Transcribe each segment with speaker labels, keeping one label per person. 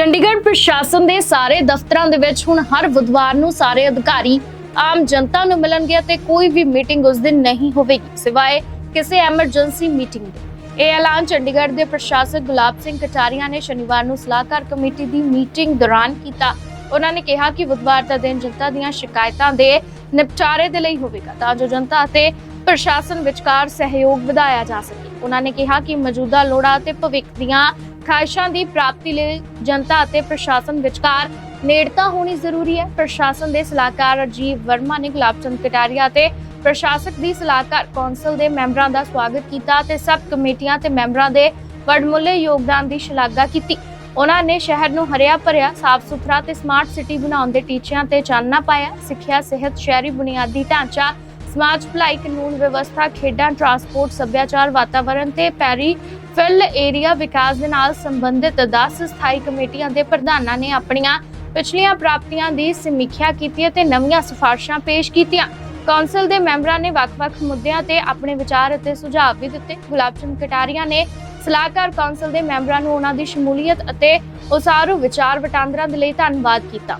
Speaker 1: ਚੰਡੀਗੜ੍ਹ ਪ੍ਰਸ਼ਾਸਨ ਦੇ ਸਾਰੇ ਦਫ਼ਤਰਾਂ ਦੇ ਵਿੱਚ ਹੁਣ ਹਰ ਬੁੱਧਵਾਰ ਨੂੰ ਸਾਰੇ ਅਧਿਕਾਰੀ ਆਮ ਜਨਤਾ ਨੂੰ ਮਿਲਣਗੇ ਅਤੇ ਕੋਈ ਵੀ ਮੀਟਿੰਗ ਉਸ ਦਿਨ ਨਹੀਂ ਹੋਵੇਗੀ, ਸਿਵਾਏ ਕਿਸੇ ਐਮਰਜੈਂਸੀ ਮੀਟਿੰਗ ਦੇ। ਇਹ ਐਲਾਨ ਚੰਡੀਗੜ੍ਹ ਦੇ ਪ੍ਰਸ਼ਾਸਕ ਗੁਲਾਬ ਸਿੰਘ ਕਟਾਰੀਆ ਨੇ ਸ਼ਨੀਵਾਰ ਨੂੰ ਸਲਾਹਕਾਰ ਕਮੇਟੀ ਦੀ ਮੀਟਿੰਗ ਦੌਰਾਨ ਕੀਤਾ। ਉਹਨਾਂ ਨੇ ਕਿਹਾ ਕਿ ਬੁੱਧਵਾਰ ਦਾ ਦਿਨ ਜਨਤਾ ਦੀਆਂ ਸ਼ਿਕਾਇਤਾਂ ਦੇ ਨਿਪਟਾਰੇ ਦੇ ਲਈ ਹੋਵੇਗਾ, ਤਾਂ ਜੋ ਜਨਤਾ ਅਤੇ ਪ੍ਰਸ਼ਾਸਨ ਵਿਚਕਾਰ ਸਹਿਯੋਗ ਵਧਾਇਆ ਜਾ ਸਕੇ। ਉਹਨਾਂ ਨੇ ਕਿਹਾ ਕਿ ਮੌਜੂਦਾ ਲੋੜਾਂ ਅਤੇ ਭਵਿੱਖ ਦੀਆਂ ਖਾਹਿਸ਼ਾਂ ਦੀ ਪ੍ਰਾਪਤੀ ਲਈ ਜਨਤਾ ਅਤੇ ਪ੍ਰਸ਼ਾਸਨ ਵਿਚਕਾਰ ਨੇੜਤਾ ਹੋਣੀ ਜ਼ਰੂਰੀ ਹੈ। ਪ੍ਰਸ਼ਾਸਨ ਦੇ ਸਲਾਹਕਾਰ ਰਾਜੀਵ ਵਰਮਾ ਨੇ ਗੁਲਾਬ ਕਟਾਰੀਆ ਤੇ ਪ੍ਰਸ਼ਾਸਕ ਦੀ ਸਲਾਹਕਾਰ ਕੌਂਸਲ ਦੇ ਮੈਂਬਰਾਂ ਦਾ ਸਵਾਗਤ ਕੀਤਾ ਤੇ ਸਬ ਕਮੇਟੀਆਂ ਤੇ ਮੈਂਬਰਾਂ ਦੇ ਵਡਮੁੱਲੇ ਯੋਗਦਾਨ ਦੀ ਸ਼ਲਾਘਾ ਕੀਤੀ। ਉਹਨਾਂ ਨੇ ਸ਼ਹਿਰ ਨੂੰ ਹਰਿਆ ਭਰਿਆ, ਸਾਫ਼ ਸੁਥਰਾ ਤੇ ਸਮਾਰਟ ਸਿਟੀ ਬਣਾਉਣ ਦੇ ਟੀਚਿਆਂ ਤੇ ਚਾਨਣਾ ਪਾਇਆ। ਸਿੱਖਿਆ, ਸਿਹਤ, ਸ਼ਹਿਰੀ ਬੁਨਿਆਦੀ ਢਾਂਚਾ, ਸਮਾਜ ਭਲਾਈ ਕਾਨੂੰਨ ਵਿਵਸਥਾ, ਖੇਡਾਂ ਟਰਾਂਸਪੋਰਟ ਸੱਭਿਆਚਾਰ, ਵਾਤਾਵਰਣ ਤੇ ਪੈਰੀ ਫਿਲ ਏਰੀਆ ਵਿਕਾਸ ਦੇ ਨਾਲ ਸੰਬੰਧਿਤ 10 ਸਥਾਈ ਕਮੇਟੀਆਂ ਦੇ ਪ੍ਰਧਾਨਾਂ ਨੇ ਆਪਣੀਆਂ ਪਿਛਲੀਆਂ ਪ੍ਰਾਪਤੀਆਂ ਦੀ ਸਮੀਖਿਆ ਕੀਤੀ ਅਤੇ ਨਵੀਆਂ ਸਿਫਾਰਸ਼ਾਂ ਪੇਸ਼ ਕੀਤੀਆਂ। ਕੌਂਸਲ ਦੇ ਮੈਂਬਰਾਂ ਨੇ ਵੱਖ-ਵੱਖ ਮੁੱਦਿਆਂ ਤੇ ਆਪਣੇ ਵਿਚਾਰ ਅਤੇ ਸੁਝਾਅ ਵੀ ਦਿੱਤੇ। ਗੁਲਾਬ ਚੰਦ ਕਟਾਰੀਆ ਨੇ ਸਲਾਹਕਾਰ ਕੌਂਸਲ ਦੇ ਮੈਂਬਰਾਂ ਨੂੰ ਉਹਨਾਂ ਦੀ ਸ਼ਮੂਲੀਅਤ ਅਤੇ ਉਸਾਰੂ ਵਿਚਾਰ ਵਟਾਂਦਰਾ ਦੇ ਲਈ ਧੰਨਵਾਦ ਕੀਤਾ।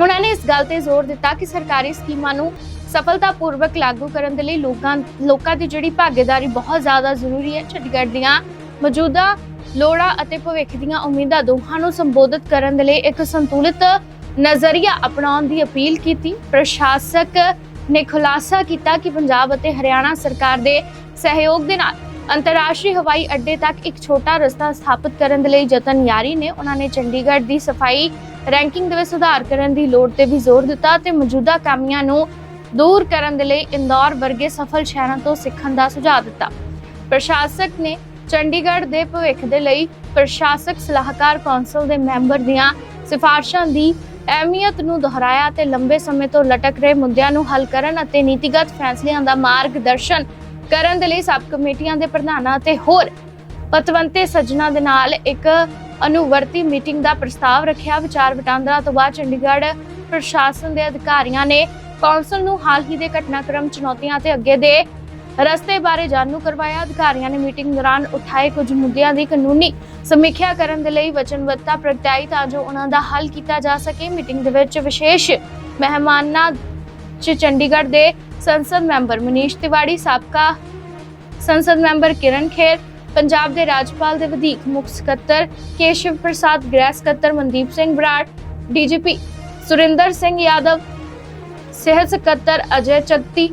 Speaker 1: ਉਹਨਾਂ ਨੇ ਇਸ ਗੱਲ ਤੇ ਜ਼ੋਰ ਦਿੱਤਾ ਕਿ ਸਰਕਾਰੀ ਸਕੀਮਾਂ ਨੂੰ ਸਫਲਤਾਪੂਰਵਕ ਲਾਗੂ ਕਰਨ ਦੇ ਲਈ ਲੋਕਾਂ ਲੋਕਾਂ ਦੀ ਜਿਹੜੀ ਭਾਗੀਦਾਰੀ ਬਹੁਤ ਜ਼ਿਆਦਾ ਜ਼ਰੂਰੀ ਹੈ। ਚੰਡੀਗੜ੍ਹ ਦੀਆਂ ਮੌਜੂਦਾ ਲੋੜਾਂ ਅਤੇ ਭਵਿੱਖ ਦੀਆਂ ਉਮੀਦਾਂ ਦੋਹਾਂ ਨੂੰ ਸੰਬੋਧਿਤ ਕਰਨ ਦੇ ਲਈ ਇੱਕ ਸੰਤੁਲਿਤ ਨਜ਼ਰੀਆ ਅਪਣਾਉਣ ਦੀ ਅਪੀਲ ਕੀਤੀ। ਪ੍ਰਸ਼ਾਸਕ ਨੇ ਖੁਲਾਸਾ ਕੀਤਾ ਕਿ ਪੰਜਾਬ ਅਤੇ ਹਰਿਆਣਾ ਸਰਕਾਰ ਦੇ ਸਹਿਯੋਗ ਦੇ ਨਾਲ ਅੰਤਰਰਾਸ਼ਟਰੀ ਹਵਾਈ ਅੱਡੇ ਤੱਕ ਇੱਕ ਛੋਟਾ ਰਸਤਾ ਸਥਾਪਿਤ ਕਰਨ ਦੇ ਲਈ ਯਤਨ ਜਾਰੀ ਨੇ। ਉਹਨਾਂ ਨੇ ਚੰਡੀਗੜ੍ਹ ਦੀ ਸਫ਼ਾਈ ਰੈਂਕਿੰਗ ਦੇ ਵਿੱਚ ਸੁਧਾਰ ਕਰਨ ਦੀ ਲੋੜ ਤੇ ਵੀ ਜ਼ੋਰ ਦਿੱਤਾ ਤੇ ਮੌਜੂਦਾ ਕਾਮਿਆਂ ਨੂੰ ਦੂਰ ਕਰਨ ਦੇ ਲਈ ਇੰਦੌਰ ਵਰਗੇ ਸਫਲ ਸ਼ਹਿਰਾਂ ਤੋਂ ਸਿੱਖਣ ਦਾ ਸੁਝਾਅ ਦਿੱਤਾ। ਪ੍ਰਸ਼ਾਸਕ ਨੇ ਚੰਡੀਗੜ੍ਹ ਦੇ ਭਵਿੱਖ ਦੇ ਲਈ ਪ੍ਰਸ਼ਾਸਕ ਸਲਾਹਕਾਰ ਕੌਂਸਲ ਦੇ ਮੈਂਬਰ ਦੀਆਂ ਸਿਫਾਰਸ਼ਾਂ ਦੀ ਅਹਿਮੀਅਤ ਨੂੰ ਦੁਹਰਾਇਆ ਤੇ ਲੰਬੇ ਸਮੇਂ ਤੋਂ ਲਟਕ ਰਹੇ ਮੁੱਦਿਆਂ ਨੂੰ ਹੱਲ ਕਰਨ ਅਤੇ ਨੀਤੀਗਤ ਫੈਸਲਿਆਂ ਦਾ ਮਾਰਗਦਰਸ਼ਨ ਕਰਨ ਦੇ ਲਈ ਸਬ ਕਮੇਟੀਆਂ ਦੇ ਪ੍ਰਧਾਨਾਂ ਅਤੇ ਹੋਰ ਪਤਵੰਤੇ ਸੱਜਣਾ ਦੇ ਨਾਲ ਇੱਕ ਅਨੁਵਰਤੀ ਮੀਟਿੰਗ ਦਾ ਪ੍ਰਸਤਾਵ ਰੱਖਿਆ। ਵਿਚਾਰ ਵਟਾਂਦਰਾ ਤੋਂ ਬਾਅਦ ਚੰਡੀਗੜ੍ਹ ਪ੍ਰਸ਼ਾਸਨ ਦੇ ਅਧਿਕਾਰੀਆਂ ਨੇ ਕੌਂਸਲ ਨੂੰ ਹਾਲ ਹੀ ਦੇ ਘਟਨਾਕ੍ਰਮ ਚੁਣੌਤੀਆਂ ਤੇ ਅੱਗੇ ਦੇ ਰਸਤੇ ਬਾਰੇ ਜਾਣੂ ਕਰਵਾਇਆ। ਅਧਿਕਾਰੀਆਂ ਨੇ ਮੀਟਿੰਗ ਦੌਰਾਨ ਉਠਾਏ ਕੁਝ ਮੁੱਦਿਆਂ ਦੀ ਕਾਨੂੰਨੀ ਸਮੀਖਿਆ ਕਰਨ ਦੇ ਲਈ ਵਚਨਬੱਧਤਾ ਪ੍ਰਗਟਾਈ ਤਾਂ ਜੋ ਉਹਨਾਂ ਦਾ ਹੱਲ ਕੀਤਾ ਜਾ ਸਕੇ। ਮੀਟਿੰਗ ਦੇ ਵਿੱਚ ਵਿਸ਼ੇਸ਼ ਮਹਿਮਾਨਾਂ ਚ ਚੰਡੀਗੜ੍ਹ ਦੇ ਸੰਸਦ ਮੈਂਬਰ ਮਨੀਸ਼ ਤਿਵਾੜੀ, ਸਾਬਕਾ ਸੰਸਦ ਮੈਂਬਰ ਕਿਰਨ ਖੇਰ, ਪੰਜਾਬ ਦੇ ਰਾਜਪਾਲ ਦੇ ਵਧੀਕ ਮੁੱਖ ਸਕੱਤਰ ਕੇਸ਼ਵ ਪ੍ਰਸਾਦ, ਗ੍ਰਹਿ ਸਕੱਤਰ ਮਨਦੀਪ ਸਿੰਘ ਬਰਾੜ ਡੀਜੀਪੀ ਸੁਰਿੰਦਰ ਸਿੰਘ ਯਾਦਵ ਸਿਹਤ ਸਕੱਤਰ ਅਜੇ ਚੱਤੀ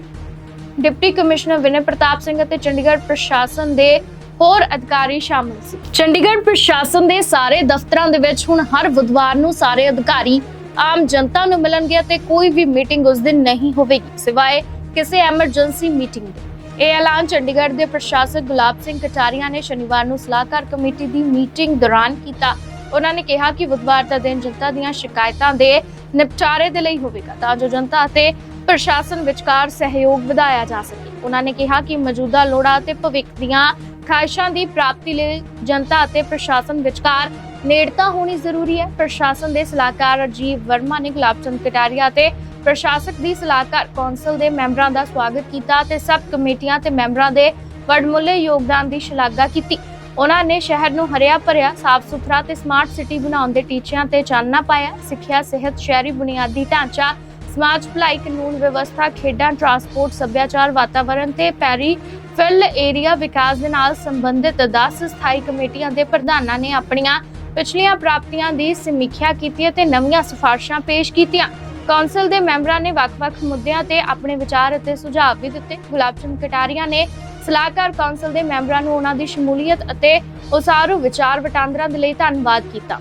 Speaker 1: ਡਿਪਟੀ ਕਮਿਸ਼ਨਰ ਵਿਨੇ ਪ੍ਰਤਾਪ ਸਿੰਘ ਅਤੇ ਚੰਡੀਗੜ੍ਹ ਪ੍ਰਸ਼ਾਸਨ ਦੇ ਹੋਰ ਅਧਿਕਾਰੀ ਸ਼ਾਮਲ ਸੀ। ਚੰਡੀਗੜ੍ਹ ਪ੍ਰਸ਼ਾਸਨ ਦੇ ਸਾਰੇ ਦਫ਼ਤਰਾਂ ਦੇ ਵਿੱਚ ਹੁਣ ਹਰ ਬੁੱਧਵਾਰ ਨੂੰ ਸਾਰੇ ਅਧਿਕਾਰੀ ਆਮ ਜਨਤਾ ਨੂੰ ਮਿਲਣਗੇ ਅਤੇ ਕੋਈ ਵੀ ਮੀਟਿੰਗ ਉਸ ਦਿਨ ਨਹੀਂ ਹੋਵੇਗੀ, ਸਿਵਾਏ ਕਿਸੇ ਐਮਰਜੈਂਸੀ ਮੀਟਿੰਗ ਦੇ। ਇਹ ਐਲਾਨ ਚੰਡੀਗੜ੍ਹ ਦੇ ਪ੍ਰਸ਼ਾਸਕ ਗੁਲਾਬ ਸਿੰਘ ਕਟਾਰੀਆ ਨੇ ਸ਼ਨੀਵਾਰ ਨੂੰ ਸਲਾਹਕਾਰ ਕਮੇਟੀ ਦੀ ਮੀਟਿੰਗ ਦੌਰਾਨ ਕੀਤਾ। ਉਹਨਾਂ ਨੇ ਕਿਹਾ ਕਿ ਬੁੱਧਵਾਰ ਦਾ ਦਿਨ ਜਨਤਾ ਦੀਆਂ ਸ਼ਿਕਾਇਤਾਂ ਦੇ ਨਿਪਟਾਰੇ ਦੇ ਲਈ ਹੋਵੇਗਾ ਤਾਂ ਜੋ ਜਨਤਾ ਅਤੇ ਪ੍ਰਸ਼ਾਸਨ ਵਿਚਕਾਰ ਸਹਿਯੋਗ ਵਧਾਇਆ ਜਾ ਸਕੇ। ਉਹਨਾਂ ਨੇ ਕਿਹਾ ਕਿ ਮੌਜੂਦਾ ਲੋੜਾਂ ਅਤੇ ਭਵਿੱਖ ਦੀਆਂ ਖਾਹਿਸ਼ਾਂ ਦੀ ਪ੍ਰਾਪਤੀ ਲਈ ਜਨਤਾ ਅਤੇ ਪ੍ਰਸ਼ਾਸਨ ਵਿਚਕਾਰ ਨੇੜਤਾ ਹੋਣੀ ਜ਼ਰੂਰੀ ਹੈ। ਪ੍ਰਸ਼ਾਸਨ ਦੇ ਸਲਾਹਕਾਰ ਰਾਜੀਵ ਵਰਮਾ ਨੇ ਗੁਲਾਬ ਚੰਦ ਕਟਾਰੀਆ ਤੇ ਪ੍ਰਸ਼ਾਸਕ ਦੀ ਸਲਾਹਕਾਰ ਕੌਂਸਲ ਦੇ ਮੈਂਬਰਾਂ ਦਾ ਸਵਾਗਤ ਕੀਤਾ ਤੇ ਸਭ ਕਮੇਟੀਆਂ ਤੇ ਮੈਂਬਰਾਂ ਦੇ ਵਡਮੁੱਲੇ ਯੋਗਦਾਨ ਦੀ ਸ਼ਲਾਘਾ ਕੀਤੀ। ਉਹਨਾਂ ਨੇ ਸ਼ਹਿਰ ਨੂੰ ਹਰਿਆ ਭਰਿਆ, ਸਾਫ਼ ਸੁਥਰਾ ਤੇ ਸਮਾਰਟ ਸਿਟੀ ਬਣਾਉਣ ਦੇ ਟੀਚਿਆਂ ਤੇ ਚਾਨਣਾ ਪਾਇਆ, ਸਿੱਖਿਆ, ਸਿਹਤ, ਸ਼ਹਿਰੀ ਬੁਨਿਆਦੀ ਢਾਂਚਾ, ਸਮਾਜ ਭਲਾਈ ਕਾਨੂੰਨ ਵਿਵਸਥਾ, ਖੇਡਾਂ ਟਰਾਂਸਪੋਰਟ ਸੱਭਿਆਚਾਰ, ਵਾਤਾਵਰਣ ਤੇ ਪੈਰੀ ਫਿਲ ਏਰੀਆ ਵਿਕਾਸ ਦੇ ਨਾਲ ਸੰਬੰਧਿਤ 10 ਸਥਾਈ ਕਮੇਟੀਆਂ ਦੇ ਪ੍ਰਧਾਨਾਂ ਨੇ ਆਪਣੀਆਂ ਪਿਛਲੀਆਂ ਪ੍ਰਾਪਤੀਆਂ ਦੀ ਸਮੀਖਿਆ ਕੀਤੀ ਅਤੇ ਨਵੀਆਂ ਸਿਫਾਰਸ਼ਾਂ ਪੇਸ਼ ਕੀਤੀਆਂ। ਕੌਂਸਲ ਦੇ ਮੈਂਬਰਾਂ ਨੇ ਵੱਖ-ਵੱਖ ਮੁੱਦਿਆਂ ਤੇ ਆਪਣੇ ਵਿਚਾਰ ਅਤੇ ਸੁਝਾਅ ਵੀ ਦਿੱਤੇ। ਗੁਲਾਬ ਚੰਦ ਕਟਾਰੀਆ ਨੇ ਸਲਾਹਕਾਰ ਕੌਂਸਲ ਦੇ ਮੈਂਬਰਾਂ ਨੂੰ ਉਹਨਾਂ ਦੀ ਸ਼ਮੂਲੀਅਤ ਅਤੇ ਉਸਾਰੂ ਵਿਚਾਰ ਵਟਾਂਦਰਾ ਦੇ ਲਈ ਧੰਨਵਾਦ ਕੀਤਾ।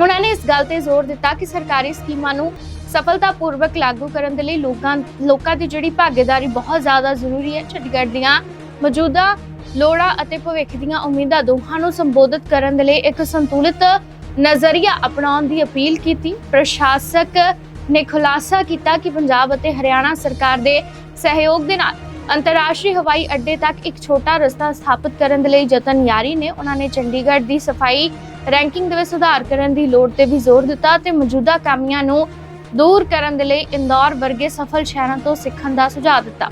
Speaker 1: ਉਹਨਾਂ ਨੇ ਇਸ ਗੱਲ ਤੇ ਜ਼ੋਰ ਦਿੱਤਾ ਕਿ ਸਰਕਾਰੀ ਸਕੀਮਾਂ ਨੂੰ ਸਫਲਤਾਪੂਰਵਕ ਲਾਗੂ ਕਰਨ ਦੇ ਲਈ ਲੋਕਾਂ ਲੋਕਾਂ ਦੀ ਜਿਹੜੀ ਭਾਗੀਦਾਰੀ ਬਹੁਤ ਜ਼ਿਆਦਾ ਜ਼ਰੂਰੀ ਹੈ। ਚੰਡੀਗੜ੍ਹ ਦੀਆਂ ਮੌਜੂਦਾ ਲੋੜਾਂ ਅਤੇ ਭਵਿੱਖ ਦੀਆਂ ਉਮੀਦਾਂ ਦੋਹਾਂ ਨੂੰ ਸੰਬੋਧਿਤ ਕਰਨ ਦੇ ਲਈ ਇੱਕ ਸੰਤੁਲਿਤ ਨਜ਼ਰੀਆ ਅਪਣਾਉਣ ਦੀ ਅਪੀਲ ਕੀਤੀ। ਪ੍ਰਸ਼ਾਸਕ ਨੇ ਖੁਲਾਸਾ ਕੀਤਾ ਕਿ ਪੰਜਾਬ ਅਤੇ ਹਰਿਆਣਾ ਸਰਕਾਰ ਦੇ ਸਹਿਯੋਗ ਦੇ ਨਾਲ ਅੰਤਰਰਾਸ਼ਟਰੀ ਹਵਾਈ ਅੱਡੇ ਤੱਕ ਇੱਕ ਛੋਟਾ ਰਸਤਾ ਸਥਾਪਿਤ ਕਰਨ ਦੇ ਲਈ ਯਤਨ ਜਾਰੀ ਨੇ ਉਹਨਾਂ ਨੇ ਚੰਡੀਗੜ੍ਹ ਦੀ ਸਫ਼ਾਈ ਰੈਂਕਿੰਗ ਦੇ ਵਿੱਚ ਸੁਧਾਰ ਕਰਨ ਦੀ ਲੋੜ ਤੇ ਵੀ ਜ਼ੋਰ ਦਿੱਤਾ ਤੇ ਮੌਜੂਦਾ ਕਾਮਿਆਂ ਨੂੰ ਦੂਰ ਕਰਨ ਦੇ ਲਈ ਇੰਦੌਰ ਵਰਗੇ ਸਫਲ ਸ਼ਹਿਰਾਂ ਤੋਂ ਸਿੱਖਣ ਦਾ ਸੁਝਾਅ ਦਿੱਤਾ।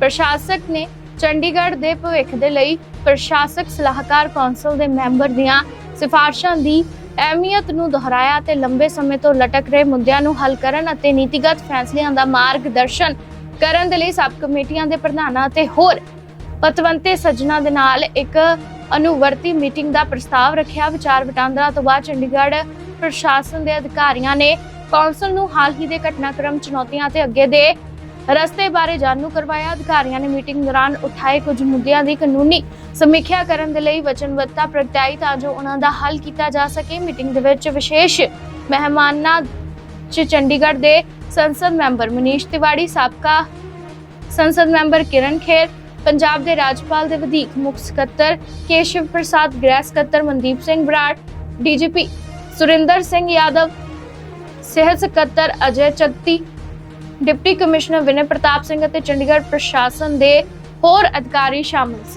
Speaker 1: ਪ੍ਰਸ਼ਾਸਕ ਨੇ ਚੰਡੀਗੜ੍ਹ ਦੇ ਭਵਿੱਖ ਦੇ ਲਈ ਪ੍ਰਸ਼ਾਸਕ ਸਲਾਹਕਾਰ ਕੌਂਸਲ ਦੇ ਮੈਂਬਰ ਦੀਆਂ ਸਿਫਾਰਸ਼ਾਂ ਦੀ ਅਹਿਮੀਅਤ ਨੂੰ ਦੁਹਰਾਇਆ ਤੇ ਲੰਬੇ ਸਮੇਂ ਤੋਂ ਲਟਕ ਰਹੇ ਮੁੱਦਿਆਂ ਨੂੰ ਹੱਲ ਕਰਨ ਅਤੇ ਨੀਤੀਗਤ ਫੈਸਲਿਆਂ ਦਾ ਮਾਰਗਦਰਸ਼ਨ ਕਰਨ ਦੇ ਲਈ ਸਬ ਕਮੇਟੀਆਂ ਦੇ ਪ੍ਰਧਾਨਾਂ ਅਤੇ ਹੋਰ ਪਤਵੰਤੇ ਸੱਜਣਾ ਦੇ ਨਾਲ ਇੱਕ ਅਨੁਵਰਤੀ ਮੀਟਿੰਗ ਦਾ ਪ੍ਰਸਤਾਵ ਰੱਖਿਆ। ਵਿਚਾਰ ਵਟਾਂਦਰਾ ਤੋਂ ਬਾਅਦ ਚੰਡੀਗੜ੍ਹ ਪ੍ਰਸ਼ਾਸਨ ਦੇ ਅਧਿਕਾਰੀਆਂ ਨੇ ਕੌਂਸਲ ਨੂੰ ਹਾਲ ਹੀ ਦੇ ਘਟਨਾਕ੍ਰਮ ਚੁਣੌਤੀਆਂ ਤੇ ਅੱਗੇ ਦੇ ਰਸਤੇ ਬਾਰੇ ਜਾਣੂ ਕਰਵਾਇਆ। ਅਧਿਕਾਰੀਆਂ ਨੇ ਮੀਟਿੰਗ ਦੌਰਾਨ ਉਠਾਏ ਕੁਝ ਮੁੱਦਿਆਂ ਦੀ ਕਾਨੂੰਨੀ ਸਮੀਖਿਆ ਕਰਨ ਦੇ ਲਈ ਵਚਨਬੱਧਤਾ ਪ੍ਰਗਟਾਈ ਤਾਂ ਜੋ ਉਹਨਾਂ ਦਾ ਹੱਲ ਕੀਤਾ ਜਾ ਸਕੇ। ਮੀਟਿੰਗ ਦੇ ਵਿੱਚ ਵਿਸ਼ੇਸ਼ ਮਹਿਮਾਨਾਂ 'ਚ ਚੰਡੀਗੜ੍ਹ ਦੇ ਸੰਸਦ ਮੈਂਬਰ ਮਨੀਸ਼ ਤਿਵਾੜੀ, ਸਾਬਕਾ ਸੰਸਦ ਮੈਂਬਰ ਕਿਰਨ ਖੇਰ, ਪੰਜਾਬ ਦੇ ਰਾਜਪਾਲ ਦੇ ਵਧੀਕ ਮੁੱਖ ਸਕੱਤਰ ਕੇਸ਼ਵ ਪ੍ਰਸਾਦ, ਗ੍ਰਹਿ ਸਕੱਤਰ ਮਨਦੀਪ ਸਿੰਘ ਬਰਾੜ, ਡੀਜੀਪੀ ਸੁਰਿੰਦਰ ਸਿੰਘ ਯਾਦਵ, ਸਿਹਤ ਸਕੱਤਰ ਅਜੇ ਚੱਤੀ ਡਿਪਟੀ ਕਮਿਸ਼ਨਰ ਵਿਨੇ ਪ੍ਰਤਾਪ ਸਿੰਘ ਅਤੇ ਚੰਡੀਗੜ੍ਹ ਪ੍ਰਸ਼ਾਸਨ ਦੇ ਹੋਰ ਅਧਿਕਾਰੀ ਸ਼ਾਮਲ ਸੀ।